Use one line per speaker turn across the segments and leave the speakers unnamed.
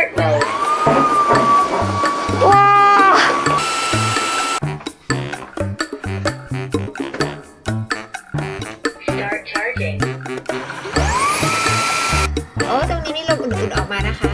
Dark mode.
ว้าโอ้ตรงนี้มีลมอุ่นๆออกมานะคะ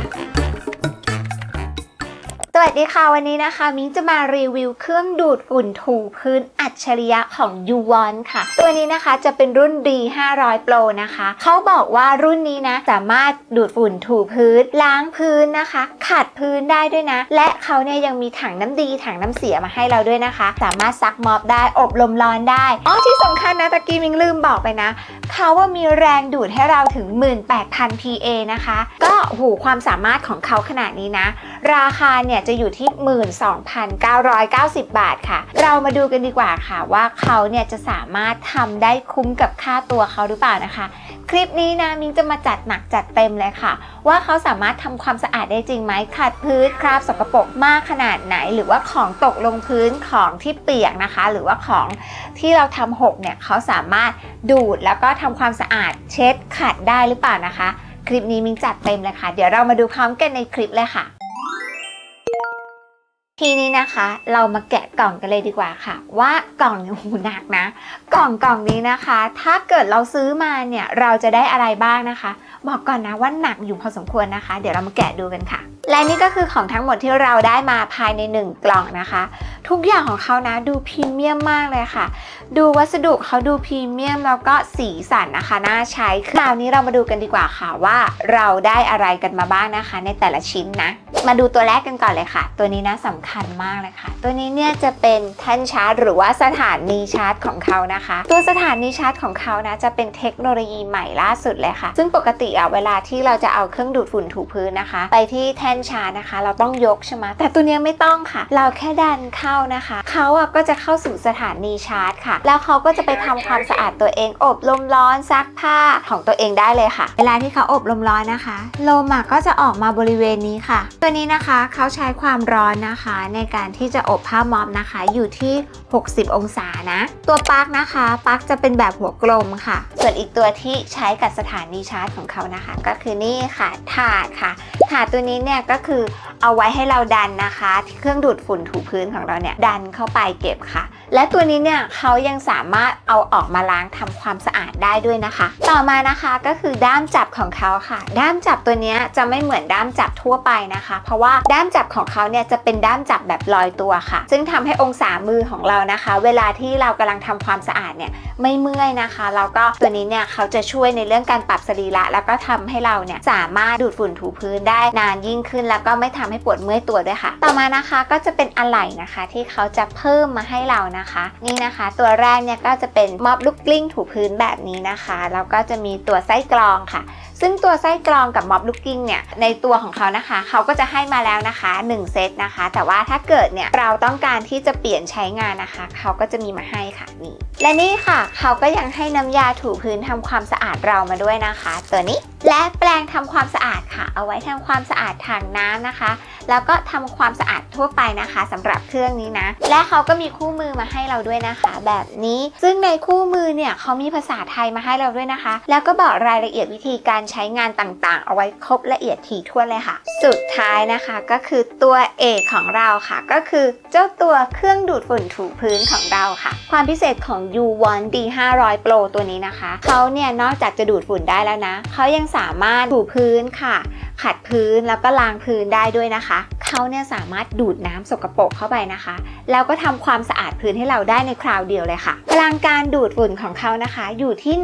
สวัสดีค่ะวันนี้นะคะ มิ้งจะมารีวิวเครื่องดูดฝุ่นถูพื้น ฉริยะของ u 1ค่ะ ตัวนี้นะคะจะเป็นรุ่น D 500 Pro นะคะ เขาบอกว่ารุ่นนี้นะ สามารถดูดฝุ่นถูพื้น ล้างพื้นนะคะ ขัดพื้นได้ด้วยนะ และเขาเนี่ยยังมีถังน้ำดีถังน้ำเสียมาให้เราด้วยนะคะ สามารถซักมอบได้อบลมร้อนได้อ๋อที่สำคัญนะตะกี้มิงลืมบอกไปนะเขาว่ามีแรงดูดให้เราถึง 18,000 PA นะคะ ก็โหความสามารถของเขาขนาดนี้นะ ราคาเนี่ยจะอยู่ที่ 12,990 บาทค่ะ เรามาดูกันดีกว่าค่ะว่าเขาเนี่ยจะสามารถทำได้คุ้มกับค่าตัวเขาหรือเปล่านะคะ คลิปนี้นะมิงจะมาจัดหนักจัดเต็มเลยค่ะ ว่าเขาสามารถทำความสะอาดได้จริงไหมขัดพื้นคราบสกปรกมากขนาดไหน หรือว่าของตกลงพื้นของที่เปียกนะคะ หรือว่าของที่เราทำหกเนี่ยเขาสามารถดูดแล้วก็ทำความสะอาดเช็ดขัดได้หรือเปล่านะคะ คลิปนี้มิงจัดเต็มเลยค่ะ เดี๋ยวเรามาดูพร้อมกันในคลิปเลยค่ะ ทีนี้นะคะเรามาแกะกล่องกันเลยดีกว่าค่ะ ว่ากล่องนี้หูหนักนะ กล่องกล่องนี้นะคะ ถ้าเกิดเราซื้อมาเนี่ยเราจะได้อะไรบ้างนะคะ บอกก่อนนะว่าหนักอยู่พอสมควรนะคะ เดี๋ยวเรามาแกะดูกันค่ะ และนี่ก็คือของทั้งหมดที่เราได้มาภายใน 1 กล่องนะคะ ทุกอย่างของเขานะดูพรีเมียมมากเลยค่ะ ดูวัสดุเขาดูพรีเมียมแล้วก็สีสันนะคะน่าใช้คราวนี้เรามาดูกันดีกว่าค่ะว่าเราได้อะไรกันมาบ้างนะคะ ในแต่ละชิ้นนะ มาดูตัวแรกกันก่อนเลยค่ะ ตัวนี้นะสำคัญมากเลยค่ะ ตัวนี้เนี่ยจะเป็นแท่นชาร์จ หรือว่าสถานีชาร์จของเขานะคะ ตัวสถานีชาร์จของเขานะจะเป็นเทคโนโลยีใหม่ล่าสุดเลยค่ะ ซึ่งปกติอะเวลาที่เราจะเอาเครื่องดูดฝุ่นถูพื้นนะคะ ไปที่แท่นชาร์จนะคะ เราต้องยกใช่ไหมแต่ตัวนี้ไม่ต้องค่ะ เราแค่ดันเข้านะคะ เขาอะก็จะเข้าสู่สถานีชาร์จค่ะ แล้วเขาก็จะไปทำความสะอาดตัวเองอบลมร้อนซักผ้าของตัวเองได้เลยค่ะ เวลาที่เขาอบลมร้อนนะคะลมอะก็จะออกมาบริเวณนี้ค่ะ ตัวนี้นะคะเขาใช้ความร้อนนะคะ ในการที่จะอบผ้าม็อบนะคะ อยู่ที่ 60 องศานะ ตัวปลั๊กนะคะปลั๊กจะเป็นแบบหัวกลมค่ะ ส่วนอีกตัวที่ใช้กับสถานีชาร์จของเขานะคะ ก็คือนี่ค่ะถาดค่ะถาดตัวนี้เนี่ยก็คือเอาไว้ให้เราดันนะคะ เครื่องดูดฝุ่นถูพื้นของเราเนี่ยดันเข้าไปเก็บค่ะ และตัวนี้เนี่ยเขายังสามารถเอาออกมาล้างทำความสะอาดได้ด้วยนะคะ ต่อมานะคะก็คือด้ามจับของเขาค่ะ ด้ามจับตัวนี้จะไม่เหมือนด้ามจับทั่วไปนะคะ เพราะว่าด้ามจับของเขาเนี่ยจะเป็นด้ามจับแบบลอยตัวค่ะ ซึ่งทำให้องศามือของเรานะคะ เวลาที่เรากำลังทำความสะอาดเนี่ยไม่เมื่อยนะคะแล้วก็ตัวนี้เนี่ยเขาจะช่วยในเรื่องการปรับสรีระแล้วก็ทำให้เราเนี่ยสามารถดูดฝุ่นถูพื้นได้นานยิ่งขึ้น แล้วก็ไม่ทำให้ปวดเมื่อยตัวด้วยค่ะ ต่อมานะคะก็จะเป็นอะไหล่นะคะที่เขาจะเพิ่มมาให้เรานะคะ นี่นะคะ ตัวแรกเนี่ยก็จะเป็นม็อบลูกกลิ้งถูพื้นแบบนี้นะคะแล้วก็จะมีตัวไส้กรองค่ะ ซึ่ง ตัวไส้กรองกับม็อบลูกกิ้งเนี่ยในตัวของเขานะคะเขาก็จะให้มาแล้วนะคะ 1 เซตนะคะ แต่ว่าถ้าเกิดเนี่ยเราต้องการที่จะเปลี่ยนใช้งานนะคะ เขาก็จะมีมาให้ค่ะนี่และนี่ค่ะ เขาก็ยังให้น้ำยาถูพื้นทำความสะอาดเรามาด้วยนะคะ ตัวนี้และแปรงทำความสะอาดค่ะ เอาไว้ทำความสะอาดทางน้ำนะคะ แล้วก็ทำความสะอาดทั่วไปนะคะสำหรับเครื่องนี้นะ และเขาก็มีคู่มือมาให้เราด้วยนะคะ แบบนี้ซึ่งในคู่มือเนี่ยเขามีภาษาไทยมาให้เราด้วยนะคะ แล้วก็บอกรายละเอียดวิธีการใช้งานต่างๆ เอาไว้ครบละเอียดถี่ถ้วนเลยค่ะ สุดท้ายนะคะก็คือตัวเอกของเราค่ะ ก็คือเจ้าตัวเครื่องดูดฝุ่นถูพื้นของเราค่ะ ความพิเศษของ U1 D500 Pro ตัวนี้นะคะเขาเนี่ยนอกจากจะดูดฝุ่นได้แล้วนะเขายังสามารถถูพื้นค่ะ ขัดพื้นแล้วก็ล้างพื้นได้ด้วยนะคะ เขาเนี่ยสามารถดูดน้ำสกปรกเข้าไปนะคะ แล้วก็ทำความสะอาดพื้นให้เราได้ในคราวเดียวเลยค่ะ พลังการดูดฝุ่นของเขานะคะ อยู่ที่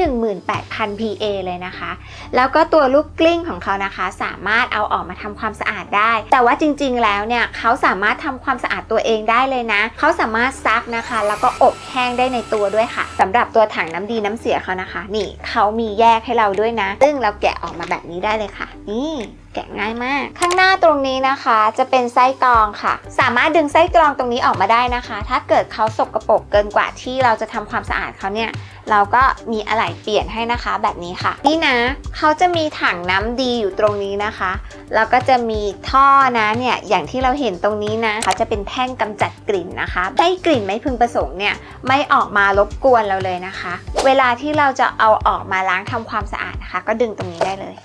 18,000 PA เลยนะคะ แล้วก็ตัวลูกกลิ้งของเขานะคะ สามารถเอาออกมาทำความสะอาดได้ แต่ว่าจริงๆ แล้วเนี่ยเขาสามารถทำความสะอาดตัวเองได้เลยนะ เขาสามารถซักนะคะ แล้วก็อบแห้งได้ในตัวด้วยค่ะสำหรับตัวถังน้ำดีน้ำเสียเขานะคะ นี่เขามีแยกให้เราด้วยนะซึ่งเราแกะออกมาแบบนี้ได้เลยค่ะ นี่ แกะง่ายมาก ข้างหน้าตรงนี้นะคะจะเป็นไส้กรองค่ะ สามารถดึงไส้กรองตรงนี้ออกมาได้นะคะ ถ้าเกิดเขาสกรปรกเกินกว่าที่เราจะทำความสะอาดเขาเนี่ยเราก็มีอะไหล่เปลี่ยนให้นะคะแบบนี้ค่ะ นี่นะเขาจะมีถังน้ำดีอยู่ตรงนี้นะคะ แล้วก็จะมีท่อนะเนี่ยอย่างที่เราเห็นตรงนี้นะเขาจะเป็นแท่งกำจัดกลิ่นนะคะให้กลิ่นไม่พึงประสงค์เนี่ยไม่ออกมารบกวนเราเลยนะคะ เวลาที่เราจะเอาออกมาล้างทำความสะอาดนะคะ ก็ดึงตรงนี้ได้เลย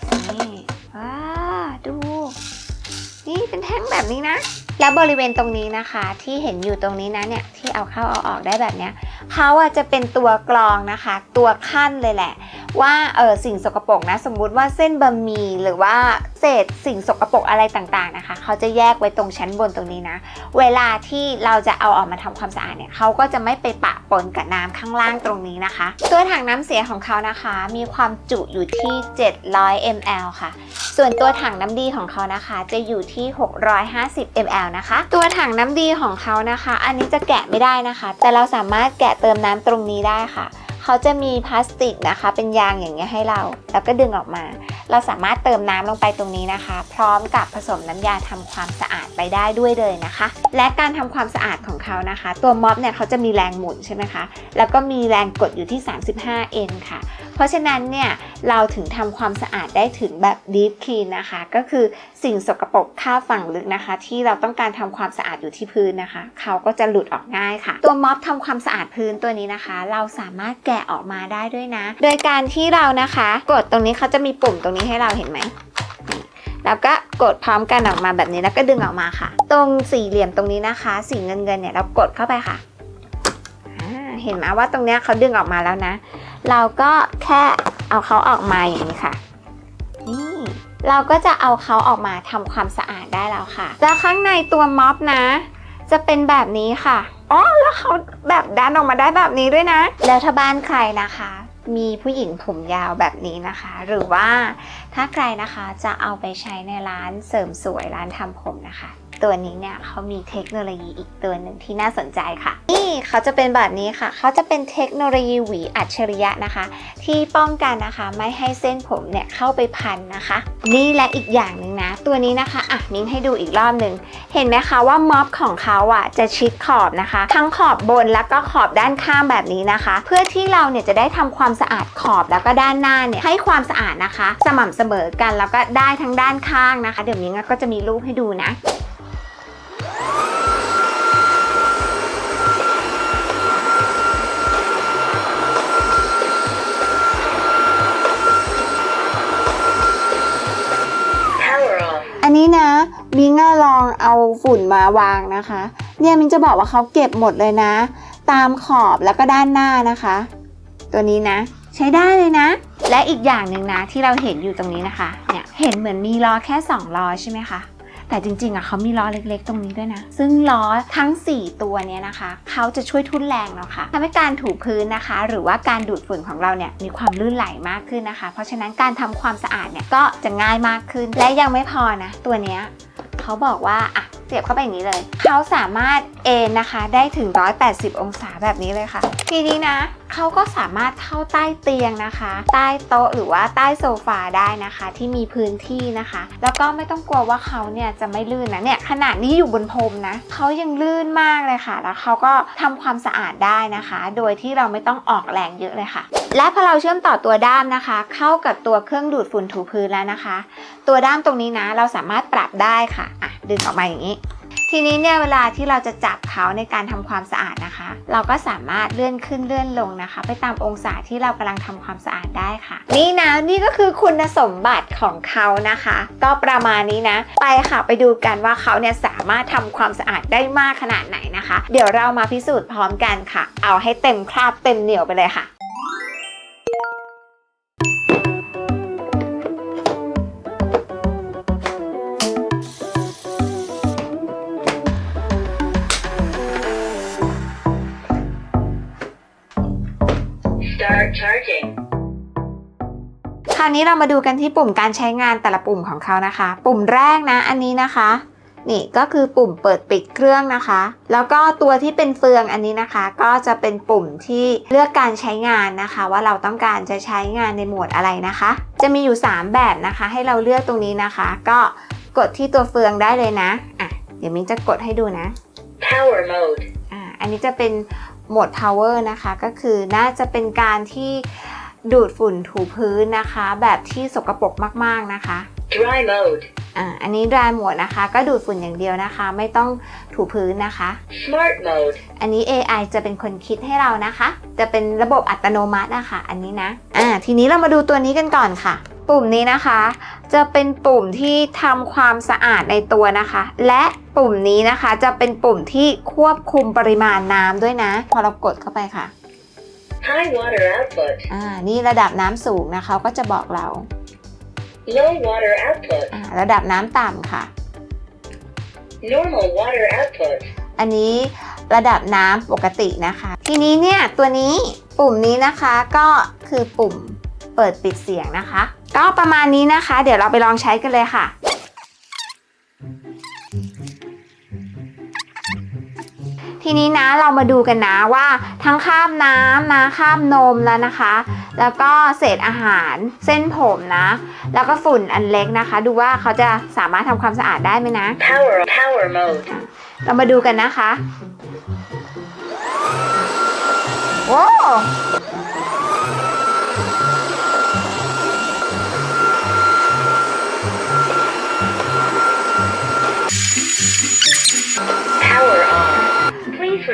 เป็นแท่งแบบนี้นะ แล้วบริเวณตรงนี้นะคะ ที่เห็นอยู่ตรงนี้นะเนี่ยที่เอาเข้าเอาออกได้แบบเนี้ยเขาอะจะเป็นตัวกรองนะคะ ตัวขั้นเลยแหละ ว่าเออสิ่งสกปรกนะ สมมุติว่าเส้นบะหมี่หรือว่าเศษสิ่งสกปรกอะไรต่างๆนะคะ เขาจะแยกไว้ตรงชั้นบนตรงนี้นะ เวลาที่เราจะเอาออกมาทำความสะอาดเนี่ยเขาก็จะไม่ไปปะปนกับน้ำข้างล่างตรงนี้นะคะ ตัวถังน้ำเสียของเขานะคะ มีความจุอยู่ที่ 700 ml ค่ะ ส่วนตัวถังน้ำดีของเขานะคะ จะอยู่ที่ 650 ml นะคะ ตัวถังน้ำดีของเขานะคะ อันนี้จะแกะไม่ได้นะคะ แต่เราสามารถแกะเติมน้ำตรงนี้ได้ค่ะ เขาจะมีพลาสติกนะคะ เป็นยางอย่างเงี้ยให้เรา แล้วก็ดึงออกมา เราสามารถเติมน้ำลงไปตรงนี้นะคะ พร้อมกับผสมน้ำยาทำความสะอาดไปได้ด้วยเลยนะคะ และการทำความสะอาดของเขานะคะ ตัวม็อบเนี่ยเขาจะมีแรงหมุนใช่ไหมคะ แล้วก็มีแรงกดอยู่ที่ 35 N ค่ะ เพราะฉะนั้นเนี่ยเราถึงทำความสะอาดได้ถึงแบบ deep clean นะคะ ก็คือสิ่งสกปรกค่าฝั่งลึกนะคะ ที่เราต้องการทำความสะอาดอยู่ที่พื้นนะคะ เขาก็จะหลุดออกง่ายค่ะ ตัวม็อบทำความสะอาดพื้นตัวนี้นะคะ เราสามารถแกะออกมาได้ด้วยนะ โดยการที่เรานะคะ กดตรงนี้เขาจะมีปุ่มตรงนี้ให้เราเห็นไหมแล้วก็กดพร้อมกันออกมาแบบนี้แล้วก็ดึงออกมาค่ะ ตรงสี่เหลี่ยมตรงนี้นะคะ สีเงินเงินๆเนี่ยเรากดเข้าไปค่ะเห็นไหมว่าตรงเนี้ยเขาดึงออกมาแล้วนะ เราก็แค่เอาเขาออกมาอย่างนี้ค่ะนี่เราก็จะเอาเขาออกมาทำความสะอาดได้แล้วค่ะ แล้วข้างในตัวม็อบนะ จะเป็นแบบนี้ค่ะ อ๋อ แล้วเขาแบบดันออกมาได้แบบนี้ด้วยนะ แล้วถ้าบ้านใครนะคะ มีผู้หญิงผมยาวแบบนี้นะคะ หรือว่าถ้าใครนะคะจะเอาไปใช้ในร้านเสริมสวยร้านทำผมนะคะ ตัวนี้เนี่ยเขามีเทคโนโลยีอีกตัวหนึ่งที่น่าสนใจค่ะ นี่เขาจะเป็นแบบนี้ค่ะ เขาจะเป็นเทคโนโลยีหวีอัจฉริยะนะคะ ที่ป้องกันนะคะไม่ให้เส้นผมเนี่ยเข้าไปพันนะคะ นี่และอีกอย่างหนึ่งนะ ตัวนี้นะคะอะมิ้งให้ดูอีกรอบหนึ่งเห็นไหมคะว่าม็อบของเขาอะจะชิดขอบนะคะ ทั้งขอบบนแล้วก็ขอบด้านข้างแบบนี้นะคะ เพื่อที่เราเนี่ยจะได้ทำความสะอาดขอบแล้วก็ด้านหน้าเนี่ยให้ความสะอาดนะคะ สม่ำเสมอกันแล้วก็ได้ทั้งด้านข้างนะคะ เดี๋ยวมิ้งก็จะมีรูปให้ดูนะ นี้นะมิงลองเอาฝุ่นมาวางนะคะ เนี่ยมิงจะบอกว่าเขาเก็บหมดเลยนะ ตามขอบแล้วก็ด้านหน้านะคะ ตัวนี้นะ ใช้ได้เลยนะ และอีกอย่างหนึ่งนะที่เราเห็นอยู่ตรงนี้นะคะเนี่ยเห็นเหมือนมีล้อแค่ 2ล้อใช่ไหมคะ แต่จริงๆอะเขามีล้อเล็กๆ ตรงนี้ด้วยนะ ซึ่งล้อทั้ง 4 ตัวเนี้ยนะคะเขาจะช่วยทุ่นแรงเนาะค่ะทำให้การถูพื้นนะคะ หรือว่าการดูดฝุ่นของเราเนี่ยมีความลื่นไหลมากขึ้นนะคะ เพราะฉะนั้นการทำความสะอาดเนี่ยก็จะง่ายมากขึ้น และยังไม่พอนะ ตัวเนี้ยเขาบอกว่าอะเสียบเข้าไปอย่างนี้เลย เขาสามารถเอนนะคะได้ถึง 180 องศาแบบนี้เลยค่ะ ทีนี้นะเขาก็สามารถเข้าใต้เตียงนะคะ ใต้โต๊ะหรือว่าใต้โซฟาได้นะคะ ที่มีพื้นที่นะคะ แล้วก็ไม่ต้องกลัวว่าเขาเนี่ยจะไม่ลื่นนะเนี่ยขนาดนี้อยู่บนพรมนะเขายังลื่นมากเลยค่ะ แล้วเขาก็ทำความสะอาดได้นะคะ โดยที่เราไม่ต้องออกแรงเยอะเลยค่ะ และพอเราเชื่อมต่อตัวด้ามนะคะ เข้ากับตัวเครื่องดูดฝุ่นถูพื้นแล้วนะคะ ตัวด้ามตรงนี้นะ เราสามารถปรับได้ค่ะอะดึงออกมาอย่างนี้ ทีนี้เนี่ยเวลาที่เราจะจับเขาในการทำความสะอาดนะคะ เราก็สามารถเลื่อนขึ้นเลื่อนลงนะคะ ไปตามองศาที่เรากำลังทำความสะอาดได้ค่ะ นี่นะนี่ก็คือคุณสมบัติของเขานะคะ ก็ประมาณนี้นะ ไปค่ะไปดูกันว่าเขาเนี่ยสามารถทำความสะอาดได้มากขนาดไหนนะคะ เดี๋ยวเรามาพิสูจน์พร้อมกันค่ะ เอาให้เต็มคราบเต็มเหนียวไปเลยค่ะ คราวนี้เรามาดูกันที่ปุ่มการใช้งานแต่ละปุ่มของเขานะคะ ปุ่มแรกนะอันนี้นะคะ นี่ก็คือปุ่มเปิดปิดเครื่องนะคะ แล้วก็ตัวที่เป็นเฟืองอันนี้นะคะ ก็จะเป็นปุ่มที่เลือกการใช้งานนะคะ ว่าเราต้องการจะใช้งานในโหมดอะไรนะคะ จะมีอยู่ 3 แบบนะคะ ให้เราเลือกตรงนี้นะคะ ก็กดที่ตัวเฟืองได้เลยนะอะเดี๋ยวมิ้นจะกดให้ดูนะ
Power mode.
อ่าอันนี้จะเป็นโหมด power นะคะ ก็คือน่าจะเป็นการที่ ดูดฝุ่นถูพื้นนะคะ แบบที่สกปรกมากๆนะคะ
Dry mode.
อ่าอันนี้ dry mode นะคะ ก็ดูดฝุ่นอย่างเดียวนะคะ ไม่ต้องถูพื้นนะคะ
Smart mode.
อันนี้ AI จะเป็นคนคิดให้เรานะคะ จะเป็นระบบอัตโนมัตินะคะ อันนี้นะอ่าทีนี้เรามาดูตัวนี้กันก่อนค่ะ ปุ่มนี้นะคะ จะเป็นปุ่มที่ทำความสะอาดในตัวนะคะ และปุ่มนี้นะคะจะเป็นปุ่มที่ควบคุมปริมาณน้ำด้วยนะ พอเรากดเข้าไปค่ะ
High water output.
อ่า นี่ระดับน้ำสูงนะคะก็จะบอกเรา
Low water output.
อ่า ระดับน้ำต่ำค่ะ
Normal water output.
อันนี้ระดับน้ำปกตินะคะ ทีนี้เนี่ยตัวนี้ปุ่มนี้นะคะก็คือปุ่มเปิดปิดเสียงนะคะ ก็ประมาณนี้นะคะ เดี๋ยวเราไปลองใช้กันเลยค่ะ ทีนี้นะเรามาดูกันนะว่าทั้งคราบน้ำนะคราบนมแล้วนะคะ แล้วก็เศษอาหารเส้นผมนะ แล้วก็ฝุ่นอันเล็กนะคะ ดูว่าเขาจะสามารถทำความสะอาดได้ไหมนะ
Power power mode.
เรามาดูกันนะคะโอ้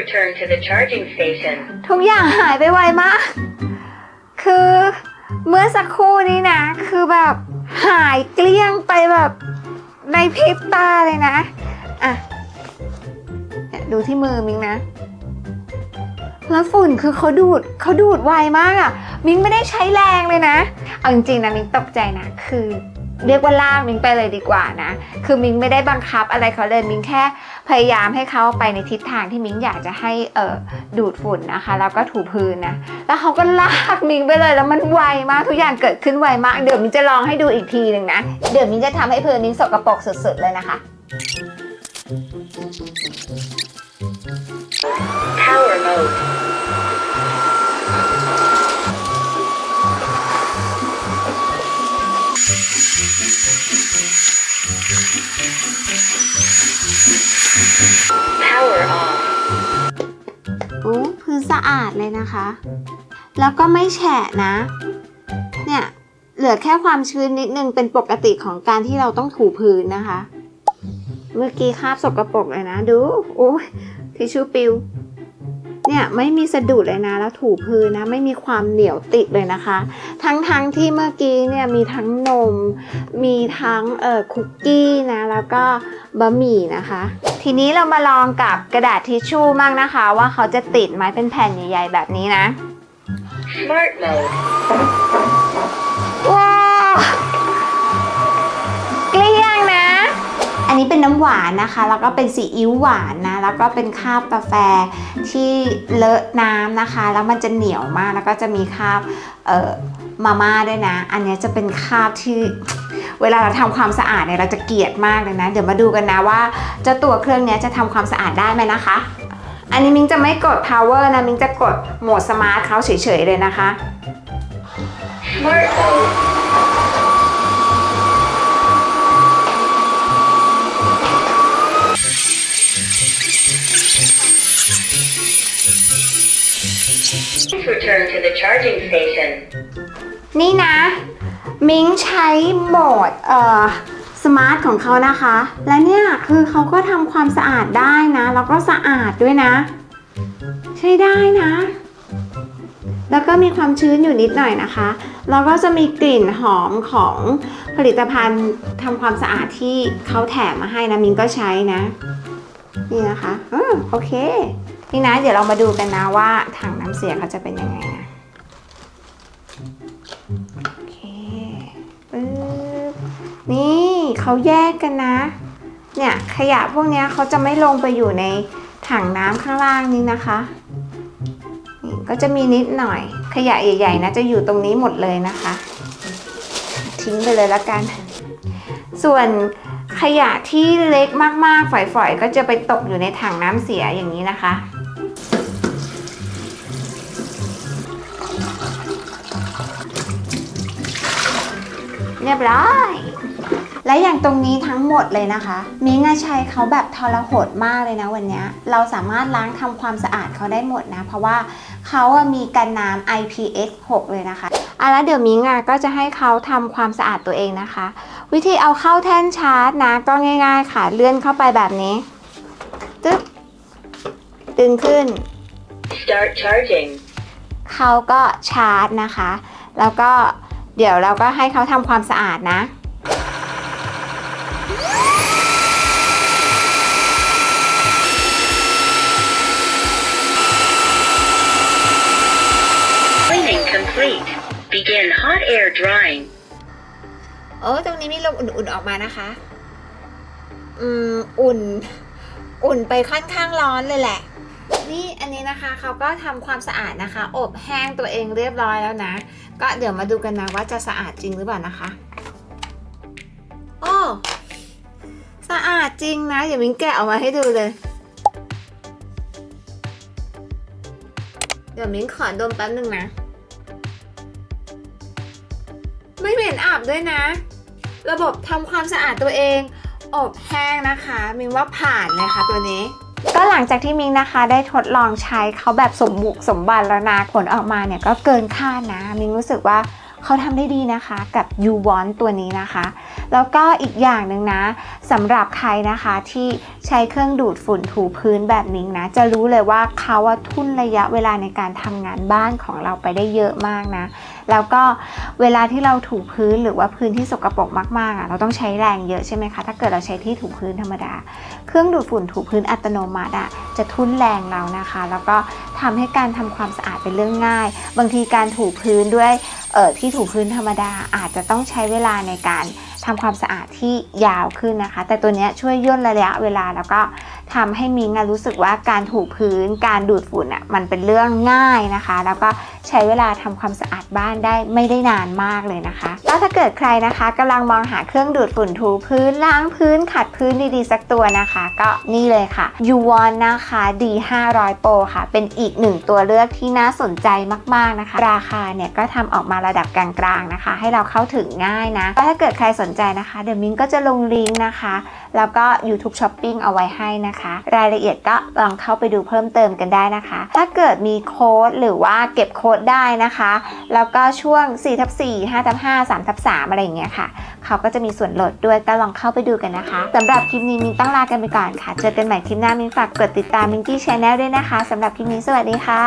return to the charging station.
ทุกอย่างหายไปไวมาก คือเมื่อสักครู่นี้นะ คือแบบหายเกลี้ยงไปแบบในพริบตาเลยนะ อะ ดูที่มือมิงนะ แล้วฝุ่นคือเขาดูดเขาดูดไวมากอะ่ะ มิงไม่ได้ใช้แรงเลยนะ เอาจริงๆนะมิงตกใจนะ คือ เรียกว่าลากมิงไปเลยดีกว่านะ คือมิงไม่ได้บังคับอะไรเขาเลยมิงแค่พยายามให้เขาไปในทิศทางที่มิงอยากจะให้เออดูดฝุ่นนะคะ แล้วก็ถูพื้นนะ แล้วเขาก็ลากมิงไปเลยแล้วมันไวมากทุกอย่างเกิดขึ้นไวมาก เดี๋ยวมิงจะลองให้ดูอีกทีหนึ่งนะ เดี๋ยวมิงจะทำให้พื้นมิงสกปรกสุดๆเลยนะคะ
Power mode.
นะคะ แล้วก็ไม่แฉะนะ เนี่ยเหลือแค่ความชื้นนิดนึงเป็นปกติของการที่เราต้องถูพื้นนะคะ เมื่อกี้คาบสกรปรกเลยนะ ดูโอ้ทิชชู่ปิว เนี่ยไม่มีสะดุดเลยนะแล้วถูพื้นนะไม่มีความเหนียวติดเลยนะคะ ทั้งทั้งที่เมื่อกี้เนี่ยมีทั้งนม มีทั้งเอ่อคุกกี้นะแล้วก็บะหมี่นะคะ ทีนี้เรามาลองกับกระดาษทิชชู่มั่งนะคะ ว่าเขาจะติดไหมเป็นแผ่นใหญ่ๆแบบนี้นะ
Smart mode.
ว้าวเกลี้ยงนะ อันนี้เป็นน้ำหวานนะคะ แล้วก็เป็นซีอิ๊วหวานนะ แล้วก็เป็นคราบกาแฟที่เลอะน้ำนะคะ แล้วมันจะเหนียวมาก แล้วก็จะมีคราบเอ่อมาม่าด้วยนะ อันนี้จะเป็นคราบที่เวลาเราทำความสะอาดเนี่ยเราจะเกลียดมากเลยนะ เดี๋ยวมาดูกันนะว่าเจ้าตัวเครื่องนี้จะทำความสะอาดได้ไหมนะคะ อันนี้มิงจะไม่กด power นะ มิงจะกดโหมดสมาร์ทเขาเฉยๆเลยนะคะ
Please return to the charging station.
นี่นะ มิงใช้โหมดเอ่อสมาร์ทของเขานะคะ และเนี่ยคือเขาก็ทำความสะอาดได้นะ แล้วก็สะอาดด้วยนะ ใช้ได้นะ แล้วก็มีความชื้นอยู่นิดหน่อยนะคะ แล้วก็จะมีกลิ่นหอมของผลิตภัณฑ์ทำความสะอาดที่เขาแถมมาให้นะมิงก็ใช้นะ นี่นะคะออโอเค นี่นะ เดี๋ยวเรามาดูกันนะว่าถังน้ำเสียเขาจะเป็นยังไงนะโอเคปึ๊บนี่เขาแยกกันนะ เนี่ยขยะพวกนี้เขาจะไม่ลงไปอยู่ในถังน้ำข้างล่างนี้นะคะนี่ก็จะมีนิดหน่อย ขยะใหญ่ๆนะจะอยู่ตรงนี้หมดเลยนะคะ ทิ้งไปเลยละกัน ส่วนขยะที่เล็กมากๆ ฝอยๆ ก็จะไปตกอยู่ในถังน้ำเสียอย่างนี้นะคะ เรียบร้อย และอย่างตรงนี้ทั้งหมดเลยนะคะ มิงอะใช้เขาแบบทรหดมากเลยนะวันเนี้ยเราสามารถล้างทำความสะอาดเขาได้หมดนะ เพราะว่าเขาอะมีกันน้ำ IPX 6 เลยนะคะอะแล้วเดี๋ยวมิงอะก็จะให้เขาทำความสะอาดตัวเองนะคะ วิธีเอาเข้าแท่นชาร์จนะ ก็ง่าย ๆ ค่ะเลื่อนเข้าไปแบบนี้ตึ๊บดึงขึ้น
Start charging.
เขาก็ชาร์จนะคะ แล้วก็ เดี๋ยวเราก็ให้เขาทำความสะอาดนะ
Cleaning complete. Begin hot air drying.
โอ้ตรงนี้มีลมอุ่นๆออกมานะคะ อืม อุ่น อุ่นไปค่อนข้างร้อนเลยแหละ นี่อันนี้นะคะเขาก็ทำความสะอาดนะคะ อบแห้งตัวเองเรียบร้อยแล้วนะ ก็เดี๋ยวมาดูกันนะว่าจะสะอาดจริงหรือเปล่านะคะโอ้สะอาดจริงนะเดี๋ยวมิ้งแกะออกมาให้ดูเลย เดี๋ยวมิ้งขอดมแป๊บนึงนะ ไม่เหม็นอับด้วยนะ ระบบทำความสะอาดตัวเอง อบแห้งนะคะ มิ้งว่าผ่านเลยค่ะตัวนี้ ก็หลังจากที่มิงนะคะได้ทดลองใช้เขาแบบสมบุกสมบันแล้วนะผลออกมาเนี่ยก็เกินคาดนะมิงรู้สึกว่า เขาทำได้ดีนะคะกับ u w a n ตัวนี้นะคะ แล้วก็อีกอย่างหนึ่งนะสำหรับใครนะคะที่ใช้เครื่องดูดฝุ่นถูพื้นแบบมิงนะ จะรู้เลยว่าเขาว่าทุ่นระยะเวลาในการทำงานบ้านของเราไปได้เยอะมากนะ แล้วก็เวลาที่เราถูพื้นหรือว่าพื้นที่สกปรกมากๆอะเราต้องใช้แรงเยอะใช่ไหมคะ ถ้าเกิดเราใช้ที่ถูพื้นธรรมดา เครื่องดูดฝุ่นถูพื้นอัตโนมัติอะจะทุ่นแรงเรานะคะ แล้วก็ทำให้การทำความสะอาดเป็นเรื่องง่าย บางทีการถูพื้นด้วย ที่ถูพื้นธรรมดาอาจจะต้องใช้เวลาในการ ทำความสะอาดที่ยาวขึ้นนะคะ แต่ตัวนี้ช่วยย่นระยะเวลาแล้วก็ทำให้มิ้งรู้สึกว่าการถูพื้น การดูดฝุ่นอะมันเป็นเรื่องง่ายนะคะ แล้วก็ใช้เวลาทำความสะอาดบ้านได้ไม่ได้นานมากเลยนะคะ แล้วถ้าเกิดใครนะคะกำลังมองหาเครื่องดูดฝุ่นถูพื้นล้างพื้นขัดพื้นดีๆสักตัวนะคะ ก็นี่เลยค่ะ u w a n นนะคะ D 500 Pro ค่ะ เป็นอีกหนึ่งตัวเลือกที่น่าสนใจมากๆนะคะ ราคาเนี่ยก็ทำออกมาระดับกลางๆนะคะ ให้เราเข้าถึงง่ายนะถ้าเกิดใครสนใจนะคะเดี๋ยวมิ้นก็จะลงลิงก์นะคะ แล้วก็ YouTube Shopping เอาไว้ให้นะคะ รายละเอียดก็ลองเข้าไปดูเพิ่มเติมกันได้นะคะ ถ้าเกิดมีโค้ดหรือว่าเก็บโค้ดได้นะคะ แล้วก็ช่วง4ทับ4 5ทับ5 3ทับ3อะไรอย่างเงี้ยค่ะ เขาก็จะมีส่วนลดด้วยก็ลองเข้าไปดูกันนะคะสำหรับคลิปนี้มินต้องลากันไปก่อนค่ะ เจอกันใหม่คลิปหน้ามินฝากกดติดตามมินกี้ชาแนลด้วยนะคะสำหรับคลิปนี้สวัสดีค่ะ